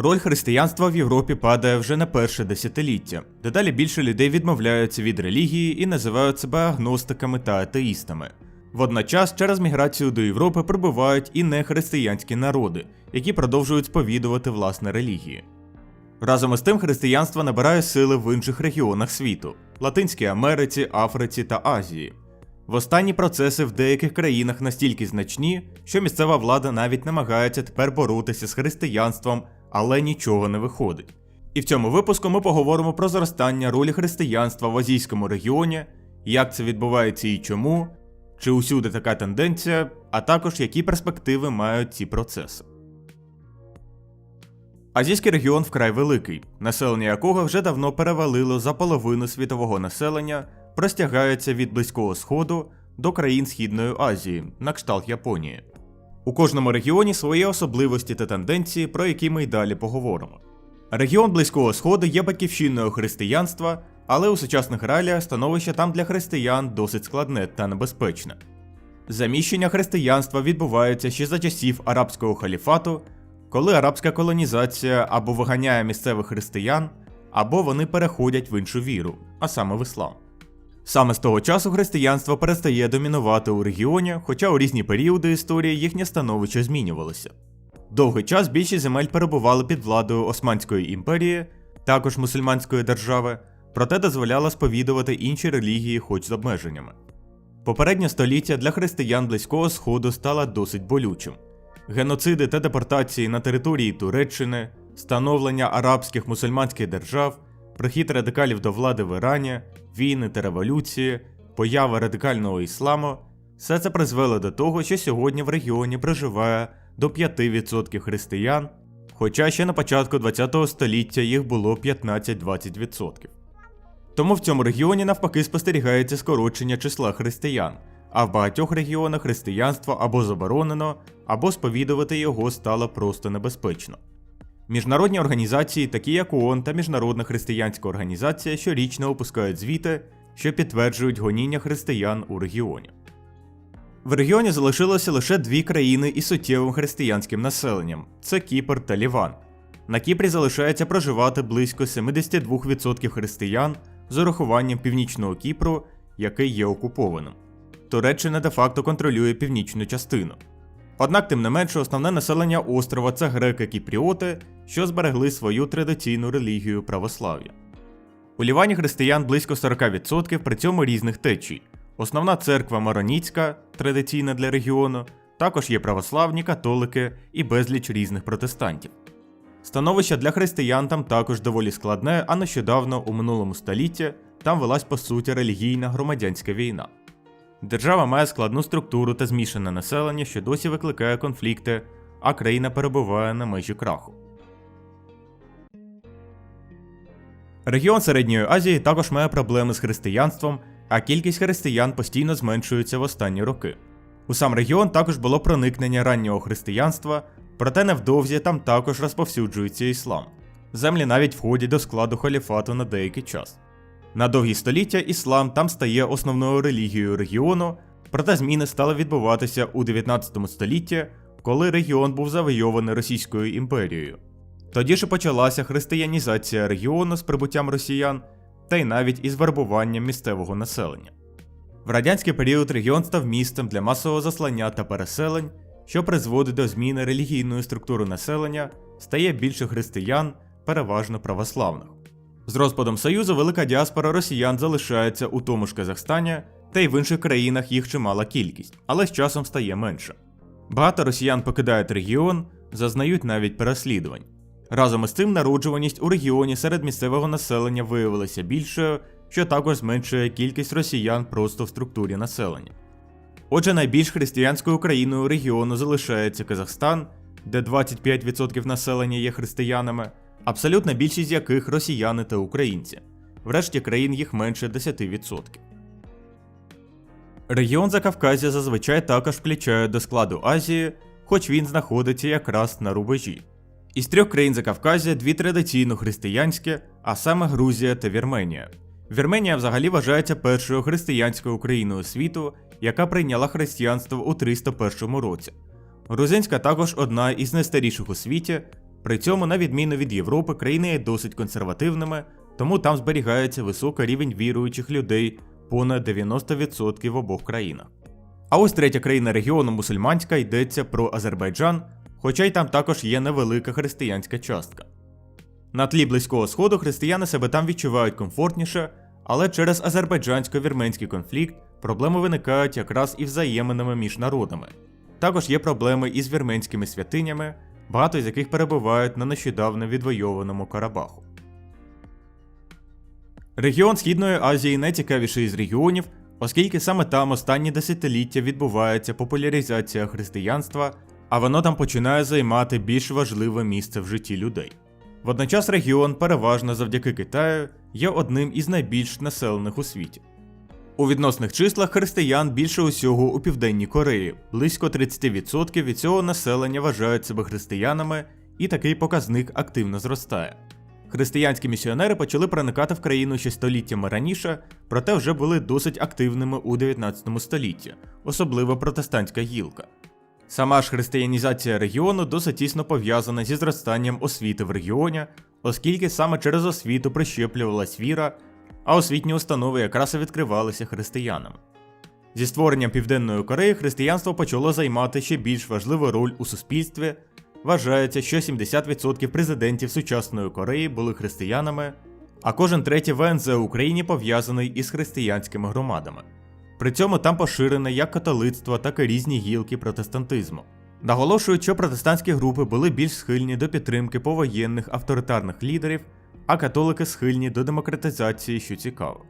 Роль християнства в Європі падає вже на перше десятиліття. Дедалі більше людей відмовляються від релігії і називають себе агностиками та атеїстами. Водночас через міграцію до Європи прибувають і нехристиянські народи, які продовжують сповідувати власне релігії. Разом із тим християнство набирає сили в інших регіонах світу Латинській Америці, Африці та Азії. В останні процеси в деяких країнах настільки значні, що місцева влада навіть намагається тепер боротися з християнством, але нічого не виходить. І в цьому випуску ми поговоримо про зростання ролі християнства в азійському регіоні, як це відбувається і чому, чи усюди така тенденція, а також які перспективи мають ці процеси. Азійський регіон вкрай великий, населення якого вже давно перевалило за половину світового населення, простягається від Близького Сходу до країн Східної Азії, на кшталт Японії. У кожному регіоні свої особливості та тенденції, про які ми й далі поговоримо. Регіон Близького Сходу є батьківщиною християнства, але у сучасних реаліях становище там для християн досить складне та небезпечне. Заміщення християнства відбувається ще за часів арабського халіфату, коли арабська колонізація або виганяє місцевих християн, або вони переходять в іншу віру, а саме в іслам. Саме з того часу християнство перестає домінувати у регіоні, хоча у різні періоди історії їхнє становище змінювалося. Довгий час більшість земель перебували під владою Османської імперії, також мусульманської держави, проте дозволяло сповідувати інші релігії, хоч з обмеженнями. Попереднє століття для християн Близького Сходу стало досить болючим. Геноциди та депортації на території Туреччини, становлення арабських мусульманських держав, прихід радикалів до влади в Ірані, війни та революції, поява радикального ісламу все це призвело до того, що сьогодні в регіоні проживає до 5% християн, хоча ще на початку ХХ століття їх було 15-20%. Тому в цьому регіоні навпаки спостерігається скорочення числа християн, а в багатьох регіонах християнство або заборонено, або сповідувати його стало просто небезпечно. Міжнародні організації, такі як ООН та Міжнародна християнська організація, щорічно опускають звіти, що підтверджують гоніння християн у регіоні. В регіоні залишилося лише дві країни із суттєвим християнським населенням це Кіпр та Ліван. На Кіпрі залишається проживати близько 72% християн з урахуванням північного Кіпру, який є окупованим. Туреччина де-факто контролює північну частину. Однак, тим не менше, основне населення острова це греки-кіпріоти, що зберегли свою традиційну релігію православ'я. У Лівані християн близько 40%, при цьому різних течій. Основна церква Мароніцька, традиційна для регіону, також є православні, католики і безліч різних протестантів. Становище для християн там також доволі складне, а нещодавно у минулому столітті там велась по суті релігійна громадянська війна. Держава має складну структуру та змішане населення, що досі викликає конфлікти, а країна перебуває на межі краху. Регіон Середньої Азії також має проблеми з християнством, а кількість християн постійно зменшується в останні роки. У сам регіон також було проникнення раннього християнства, проте невдовзі там також розповсюджується іслам. Землі навіть входять до складу халіфату на деякий час. На довгі століття іслам там стає основною релігією регіону, проте зміни стали відбуватися у 19 столітті, коли регіон був завойований Російською імперією. Тоді ж почалася християнізація регіону з прибуттям росіян, та й навіть із вербуванням місцевого населення. В радянський період регіон став місцем для масового заслання та переселень, що призводить до зміни релігійної структури населення, стає більше християн, переважно православних. З розпадом Союзу велика діаспора росіян залишається у тому ж Казахстані, та й в інших країнах їх чимала кількість, але з часом стає менше. Багато росіян покидають регіон, зазнають навіть переслідувань. Разом із цим народжуваність у регіоні серед місцевого населення виявилася більшою, що також зменшує кількість росіян просто в структурі населення. Отже, найбільш християнською країною регіону залишається Казахстан, де 25% населення є християнами, абсолютна більшість яких росіяни та українці. Врешті країн їх менше 10%. Регіон Закавказя зазвичай також включає до складу Азії, хоч він знаходиться якраз на рубежі. Із трьох країн Закавказя дві традиційно християнські, а саме Грузія та Вірменія. Вірменія взагалі вважається першою християнською країною світу, яка прийняла християнство у 301 році. Грузинська також одна із найстаріших у світі, При цьому, на відміну від Європи, країни є досить консервативними, тому там зберігається високий рівень віруючих людей понад 90% в обох країнах. А ось третя країна регіону мусульманська йдеться про Азербайджан, хоча й там також є невелика християнська частка. На тлі близького сходу християни себе там відчувають комфортніше, але через азербайджансько-вірменський конфлікт проблеми виникають якраз і взаєминами між народами. Також є проблеми із вірменськими святинями, багато з яких перебувають на нещодавно відвойованому Карабаху. Регіон Східної Азії найцікавіший із регіонів, оскільки саме там останні десятиліття відбувається популяризація християнства, а воно там починає займати більш важливе місце в житті людей. Водночас регіон, переважно завдяки Китаю, є одним із найбільш населених у світі. У відносних числах християн більше усього у Південній Кореї, близько 30% від цього населення вважають себе християнами, і такий показник активно зростає. Християнські місіонери почали проникати в країну ще століттями раніше, проте вже були досить активними у 19 столітті, особливо протестантська гілка. Сама ж християнізація регіону досить тісно пов'язана зі зростанням освіти в регіоні, оскільки саме через освіту прищеплювалась віра, а освітні установи якраз і відкривалися християнам. Зі створенням Південної Кореї християнство почало займати ще більш важливу роль у суспільстві. Вважається, що 70% президентів сучасної Кореї були християнами, а кожен третій ВНЗ в Україні пов'язаний із християнськими громадами. При цьому там поширене як католицтво, так і різні гілки протестантизму. Наголошують, що протестантські групи були більш схильні до підтримки повоєнних авторитарних лідерів, а католики схильні до демократизації, що цікаво.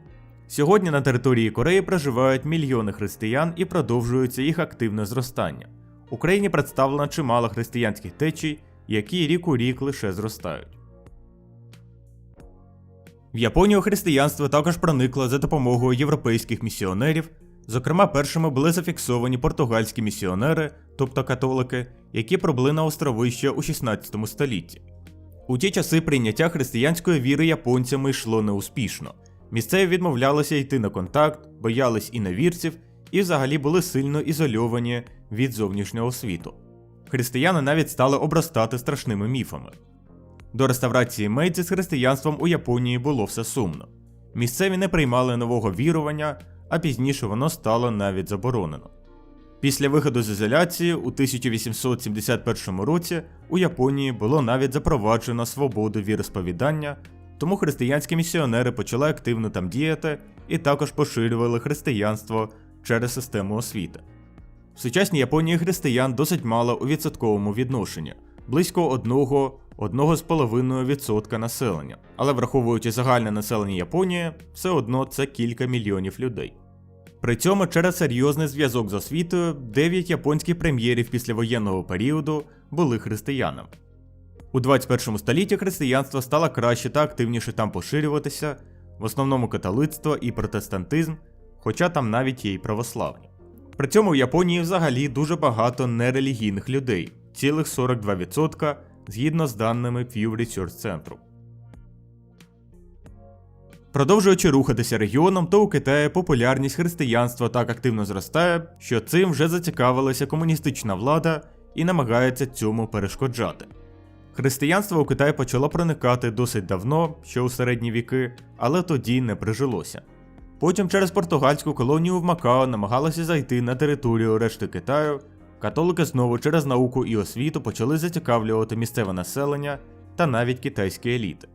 Сьогодні на території Кореї проживають мільйони християн і продовжується їх активне зростання. Україні представлено чимало християнських течій, які рік у рік лише зростають. В Японію християнство також проникло за допомогою європейських місіонерів. Зокрема, першими були зафіксовані португальські місіонери, тобто католики, які пробули на острови ще у 16 столітті. У ті часи прийняття християнської віри японцями йшло неуспішно. Місцеві відмовлялися йти на контакт, боялись іновірців і взагалі були сильно ізольовані від зовнішнього світу. Християни навіть стали обростати страшними міфами. До реставрації Мейдзі з християнством у Японії було все сумно. Місцеві не приймали нового вірування, а пізніше воно стало навіть заборонено. Після виходу з ізоляції у 1871 році у Японії було навіть запроваджено свободу віросповідання, тому християнські місіонери почали активно там діяти і також поширювали християнство через систему освіти. В сучасній Японії християн досить мало у відсотковому відношенні близько 1-1,5% населення, але враховуючи загальне населення Японії, все одно це кілька мільйонів людей. При цьому через серйозний зв'язок з освітою 9 японських прем'єрів післявоєнного періоду були християнами. У 21 столітті християнство стало краще та активніше там поширюватися, в основному католицтво і протестантизм, хоча там навіть є й православні. При цьому в Японії взагалі дуже багато нерелігійних людей, цілих 42%, згідно з даними Pew Research Center. Продовжуючи рухатися регіоном, то у Китаї популярність християнства так активно зростає, що цим вже зацікавилася комуністична влада і намагається цьому перешкоджати. Християнство у Китаї почало проникати досить давно, ще у середні віки, але тоді не прижилося. Потім через португальську колонію в Макао намагалися зайти на територію решти Китаю. Католики знову через науку і освіту почали зацікавлювати місцеве населення та навіть китайські еліти.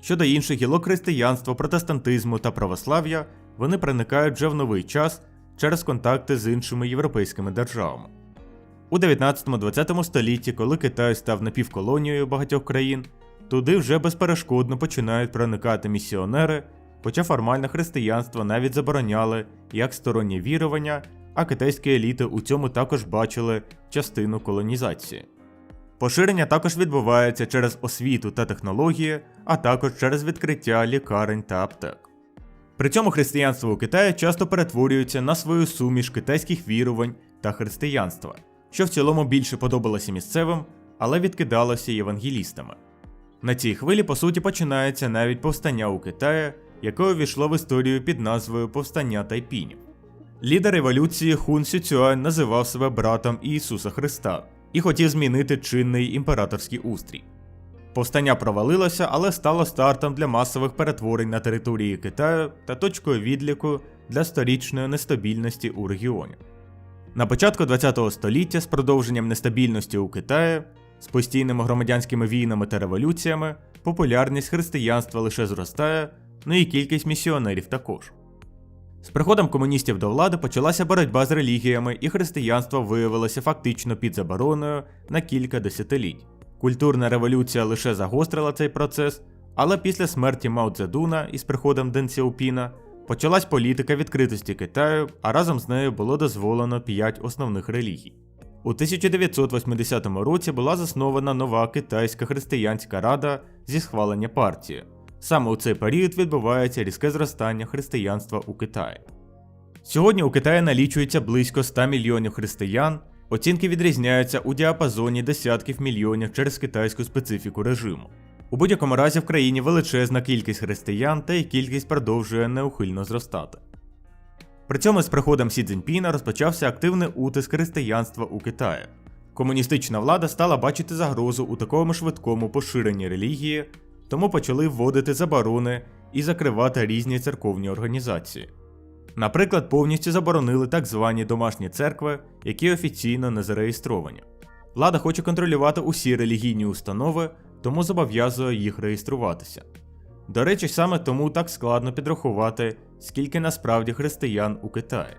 Щодо інших гілок християнства, протестантизму та православ'я, вони проникають вже в новий час через контакти з іншими європейськими державами. У 19-20 столітті, коли Китай став напівколонією багатьох країн, туди вже безперешкодно починають проникати місіонери, хоча формально християнство навіть забороняли як стороннє вірування, а китайські еліти у цьому також бачили частину колонізації. Поширення також відбувається через освіту та технології, а також через відкриття лікарень та аптек. При цьому християнство у Китаї часто перетворюється на свою суміш китайських вірувань та християнства, що в цілому більше подобалося місцевим, але відкидалося євангелістами. На цій хвилі, по суті, починається навіть повстання у Китаї, яке увійшло в історію під назвою Повстання Тайпінів. Лідер революції Хун Сюцюань називав себе братом Ісуса Христа і хотів змінити чинний імператорський устрій. Повстання провалилося, але стало стартом для масових перетворень на території Китаю та точкою відліку для сторічної нестабільності у регіоні. На початку ХХ століття з продовженням нестабільності у Китаї, з постійними громадянськими війнами та революціями, популярність християнства лише зростає, ну і кількість місіонерів також. З приходом комуністів до влади почалася боротьба з релігіями, і християнство виявилося фактично під забороною на кілька десятиліть. Культурна революція лише загострила цей процес, але після смерті Мао Цзедуна із приходом Ден Сяопіна почалась політика відкритості Китаю, а разом з нею було дозволено п'ять основних релігій. У 1980 році була заснована нова китайська християнська рада зі схвалення партії. Саме у цей період відбувається різке зростання християнства у Китаї. Сьогодні у Китаї налічується близько 100 мільйонів християн, оцінки відрізняються у діапазоні десятків мільйонів через китайську специфіку режиму. У будь-якому разі в країні величезна кількість християн та їх кількість продовжує неухильно зростати. При цьому з приходом Сі Цзіньпіна розпочався активний утиск християнства у Китаї. Комуністична влада стала бачити загрозу у такому швидкому поширенні релігії, тому почали вводити заборони і закривати різні церковні організації. Наприклад, повністю заборонили так звані домашні церкви, які офіційно не зареєстровані. Влада хоче контролювати усі релігійні установи, тому зобов'язує їх реєструватися. До речі, саме тому так складно підрахувати, скільки насправді християн у Китаї.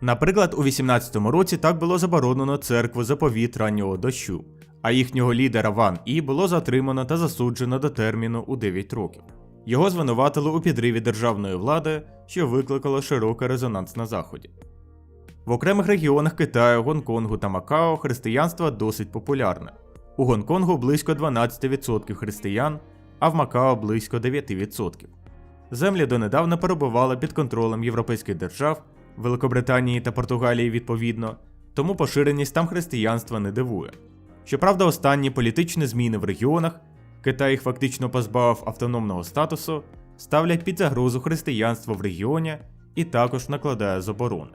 Наприклад, у 18-му році так було заборонено церкву заповіт раннього дощу, а їхнього лідера Ван І було затримано та засуджено до терміну у 9 років. Його звинуватили у підриві державної влади, що викликало широкий резонанс на заході. В окремих регіонах Китаю, Гонконгу та Макао християнство досить популярне. У Гонконгу близько 12% християн, а в Макао близько 9%. Землі донедавна перебували під контролем європейських держав, Великобританії та Португалії відповідно, тому поширеність там християнства не дивує. Щоправда, останні політичні зміни в регіонах, Китай їх фактично позбавив автономного статусу, ставлять під загрозу християнство в регіоні і також накладає заборони.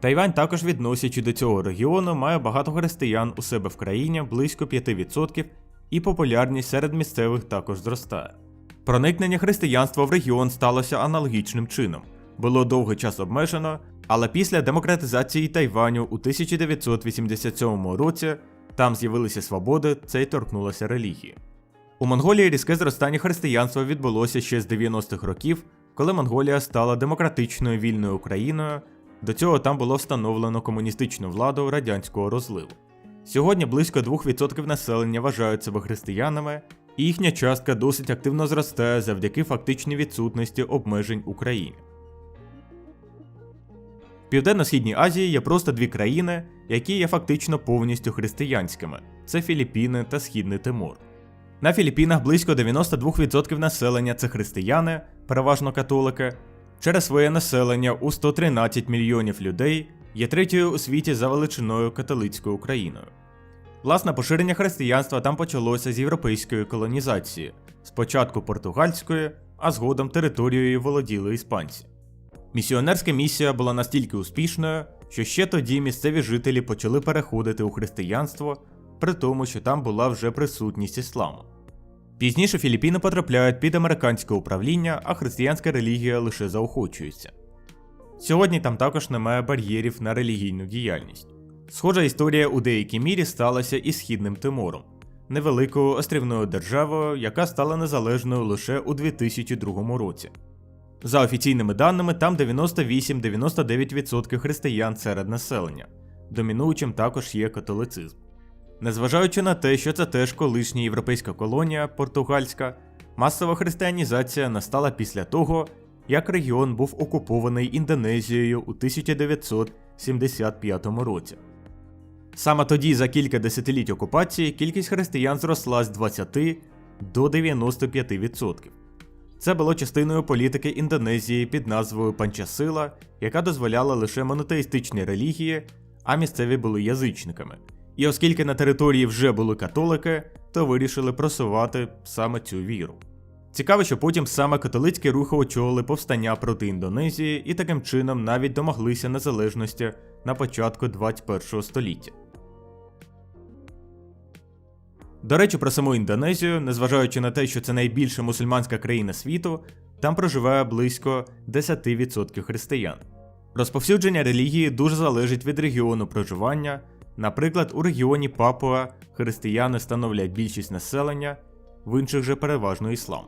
Тайвань також відносячи до цього регіону має багато християн у себе в країні близько 5% і популярність серед місцевих також зростає. Проникнення християнства в регіон сталося аналогічним чином, було довгий час обмежено, але після демократизації Тайваню у 1987 році там з'явилися свободи, це й торкнулося релігії. У Монголії різке зростання християнства відбулося ще з 90-х років, коли Монголія стала демократичною вільною Україною. До цього там було встановлено комуністичну владу радянського розливу. Сьогодні близько 2% населення вважають себе християнами, і їхня частка досить активно зростає завдяки фактичній відсутності обмежень України. Південно-Східній Азії є просто дві країни, які є фактично повністю християнськими: це Філіппіни та Східний Тимор. На Філіппінах близько 92% населення це християни, переважно католики. Через своє населення у 113 мільйонів людей є третьою у світі за величиною католицькою Україною. Власне поширення християнства там почалося з європейської колонізації, спочатку португальської, а згодом територією володіли іспанці. Місіонерська місія була настільки успішною, що ще тоді місцеві жителі почали переходити у християнство, при тому, що там була вже присутність ісламу. Пізніше Філіппіни потрапляють під американське управління, а християнська релігія лише заохочується. Сьогодні там також немає бар'єрів на релігійну діяльність. Схожа історія у деякій мірі сталася і Східним Тимором, невеликою острівною державою, яка стала незалежною лише у 2002 році. За офіційними даними, там 98-99% християн серед населення, домінуючим також є католицизм. Незважаючи на те, що це теж колишня європейська колонія португальська, масова християнізація настала після того, як регіон був окупований Індонезією у 1975 році. Саме тоді, за кілька десятиліть окупації, кількість християн зросла з 20 до 95%. Це було частиною політики Індонезії під назвою Панчасила, яка дозволяла лише монотеїстичні релігії, а місцеві були язичниками. І оскільки на території вже були католики, то вирішили просувати саме цю віру. Цікаво, що потім саме католицькі рухи очолили повстання проти Індонезії і таким чином навіть домоглися незалежності на початку 21 століття. До речі, про саму Індонезію, незважаючи на те, що це найбільша мусульманська країна світу, там проживає близько 10% християн. Розповсюдження релігії дуже залежить від регіону проживання. Наприклад, у регіоні Папуа християни становлять більшість населення, в інших же переважно іслам.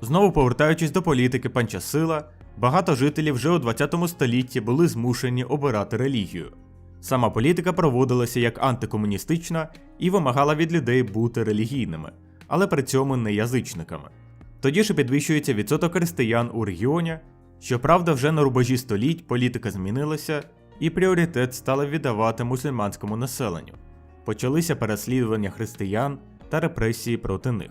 Знову повертаючись до політики панчасила, багато жителів вже у 20 столітті були змушені обирати релігію. Сама політика проводилася як антикомуністична і вимагала від людей бути релігійними, але при цьому не язичниками. Тоді ж і підвищується відсоток християн у регіоні. Щоправда, вже на рубежі століть політика змінилася, і пріоритет стали віддавати мусульманському населенню. Почалися переслідування християн та репресії проти них.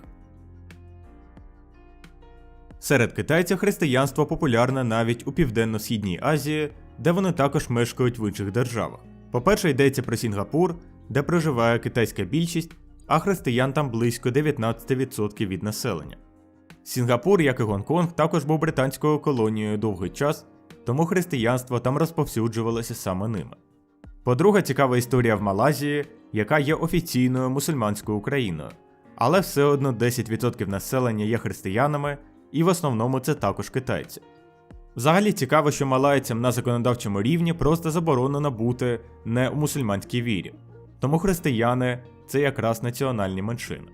Серед китайців християнство популярне навіть у Південно-Східній Азії, де вони також мешкають в інших державах. По-перше, йдеться про Сінгапур, де проживає китайська більшість, а християн там близько 19% від населення. Сінгапур, як і Гонконг, також був британською колонією довгий час, тому християнство там розповсюджувалося саме ними. По-друге, цікава історія в Малайзії, яка є офіційною мусульманською країною, але все одно 10% населення є християнами, і в основному це також китайці. Взагалі цікаво, що малайцям на законодавчому рівні просто заборонено бути не у мусульманській вірі, тому християни це якраз національні меншини.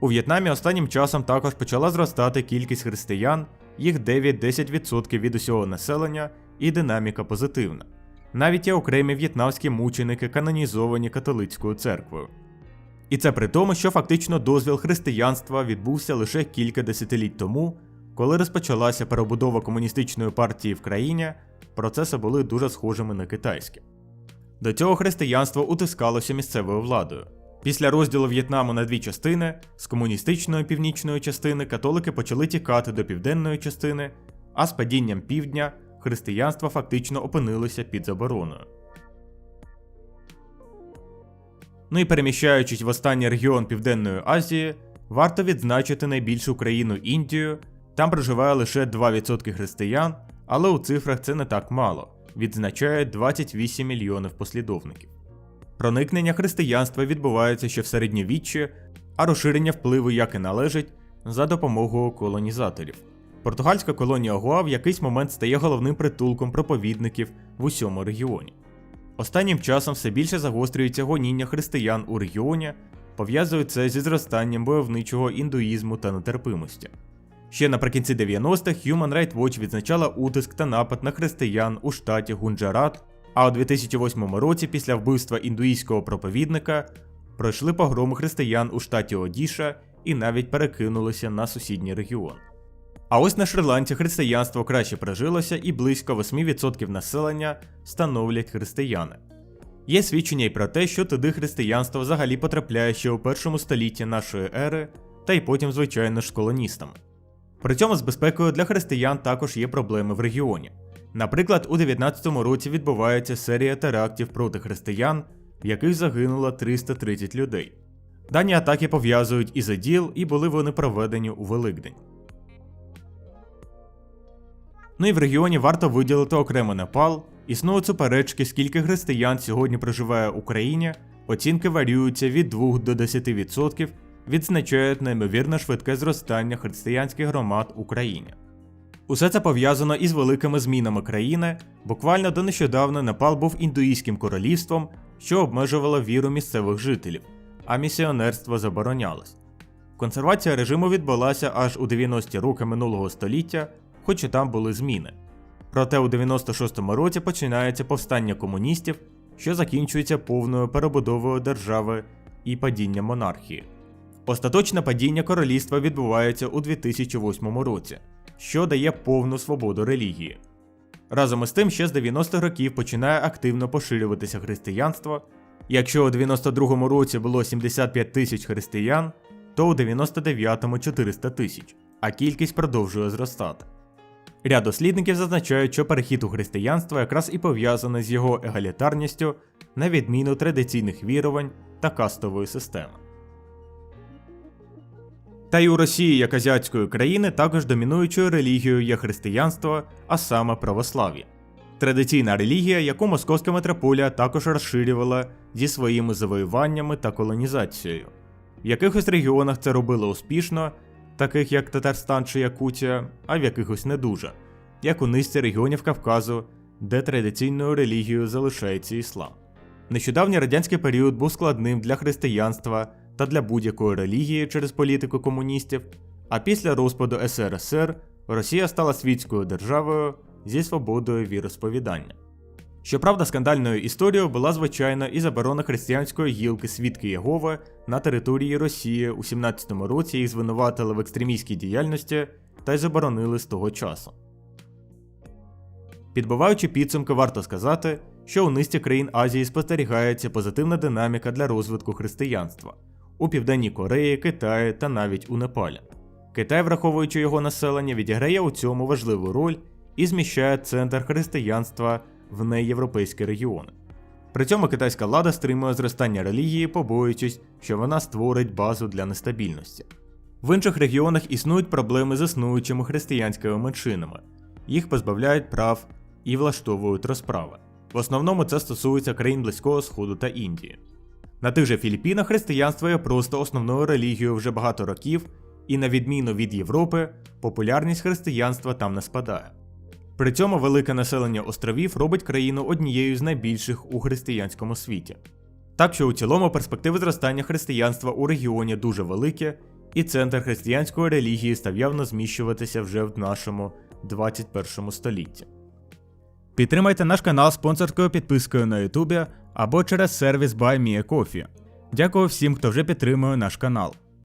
У В'єтнамі останнім часом також почала зростати кількість християн, їх 9-10% від усього населення, і динаміка позитивна. Навіть є окремі в'єтнамські мученики, канонізовані католицькою церквою. І це при тому, що фактично дозвіл християнства відбувся лише кілька десятиліть тому, коли розпочалася перебудова комуністичної партії в країні, процеси були дуже схожими на китайські. До цього християнство утискалося місцевою владою. Після розділу В'єтнаму на дві частини з комуністичної північної частини католики почали тікати до південної частини, а з падінням півдня християнство фактично опинилося під забороною. Ну і переміщаючись в останній регіон Південної Азії, варто відзначити найбільшу країну Індію. Там проживає лише 2% християн, але у цифрах це не так мало, відзначає 28 мільйонів послідовників. Проникнення християнства відбувається ще в середньовіччі, а розширення впливу як і належить за допомогою колонізаторів. Португальська колонія Гоа в якийсь момент стає головним притулком проповідників в усьому регіоні. Останнім часом все більше загострюється гоніння християн у регіоні, пов'язують це зі зростанням бойовничого індуїзму та нетерпимості. Ще наприкінці 90-х Human Rights Watch відзначала утиск та напад на християн у штаті Гунджарат, а у 2008 році, після вбивства індуїзького проповідника, пройшли погроми християн у штаті Одіша і навіть перекинулися на сусідній регіон. А ось на Шри-Ланці християнство краще прижилося і близько 8% населення становлять християни. Є свідчення й про те, що туди християнство взагалі потрапляє ще у першому столітті нашої ери, та й потім, звичайно ж, колоністами. При цьому з безпекою для християн також є проблеми в регіоні. Наприклад, у 19-му році відбувається серія терактів проти християн, в яких загинуло 330 людей. Дані атаки пов'язують із іділ і були вони проведені у Великдень. Ну і в регіоні варто виділити окремо Непал. Існують суперечки, скільки християн сьогодні проживає в Україні, оцінки варіюються від 2 до 10%, відзначають неймовірно швидке зростання християнських громад в Україні. Усе це пов'язано із великими змінами країни. Буквально до нещодавно Непал був індуїзьким королівством, що обмежувало віру місцевих жителів, а місіонерство заборонялось. Консервація режиму відбулася аж у 90-ті роки минулого століття, хоч і там були зміни. Проте у 96-му році починається повстання комуністів, що закінчується повною перебудовою держави і падінням монархії. Остаточне падіння королівства відбувається у 2008 році, що дає повну свободу релігії. Разом із тим, ще з 90-х років починає активно поширюватися християнство. Якщо у 92-му році було 75 тисяч християн, то у 99-му 400 тисяч, а кількість продовжує зростати. Ряд дослідників зазначають, що перехід у християнство якраз і пов'язаний з його егалітарністю, на відміну традиційних вірувань та кастової системи. Та й у Росії як азіатської країни також домінуючою релігією є християнство, а саме православ'я. Традиційна релігія, яку московська митрополія також розширювала зі своїми завоюваннями та колонізацією. В якихось регіонах це робили успішно, таких як Татарстан чи Якутія, а в якихось не дуже, як у низці регіонів Кавказу, де традиційною релігією залишається іслам. Нещодавній радянський період був складним для християнства та для будь-якої релігії через політику комуністів, а після розпаду СРСР Росія стала світською державою зі свободою віросповідання. Щоправда, скандальною історією була звичайно і заборона християнської гілки свідки Єгови на території Росії у 17-му році їх звинуватили в екстремістській діяльності та й заборонили з того часу. Підбиваючи підсумки, варто сказати, що у низці країн Азії спостерігається позитивна динаміка для розвитку християнства у Південній Кореї, Китаї та навіть у Непалі. Китай, враховуючи його населення, відіграє у цьому важливу роль і зміщає центр християнства в неєвропейські регіони. При цьому китайська влада стримує зростання релігії, побоюючись, що вона створить базу для нестабільності. В інших регіонах існують проблеми з існуючими християнськими меншинами, їх позбавляють прав і влаштовують розправи. В основному це стосується країн Близького Сходу та Індії. На тих же Філіппінах християнство є просто основною релігією вже багато років, і на відміну від Європи, популярність християнства там не спадає. При цьому велике населення островів робить країну однією з найбільших у християнському світі. Так що у цілому перспективи зростання християнства у регіоні дуже великі, і центр християнської релігії став явно зміщуватися вже в нашому 21 столітті. Підтримайте наш канал спонсорською підпискою на Ютубі або через сервіс BuyMeACoffee. Дякую всім, хто вже підтримує наш канал.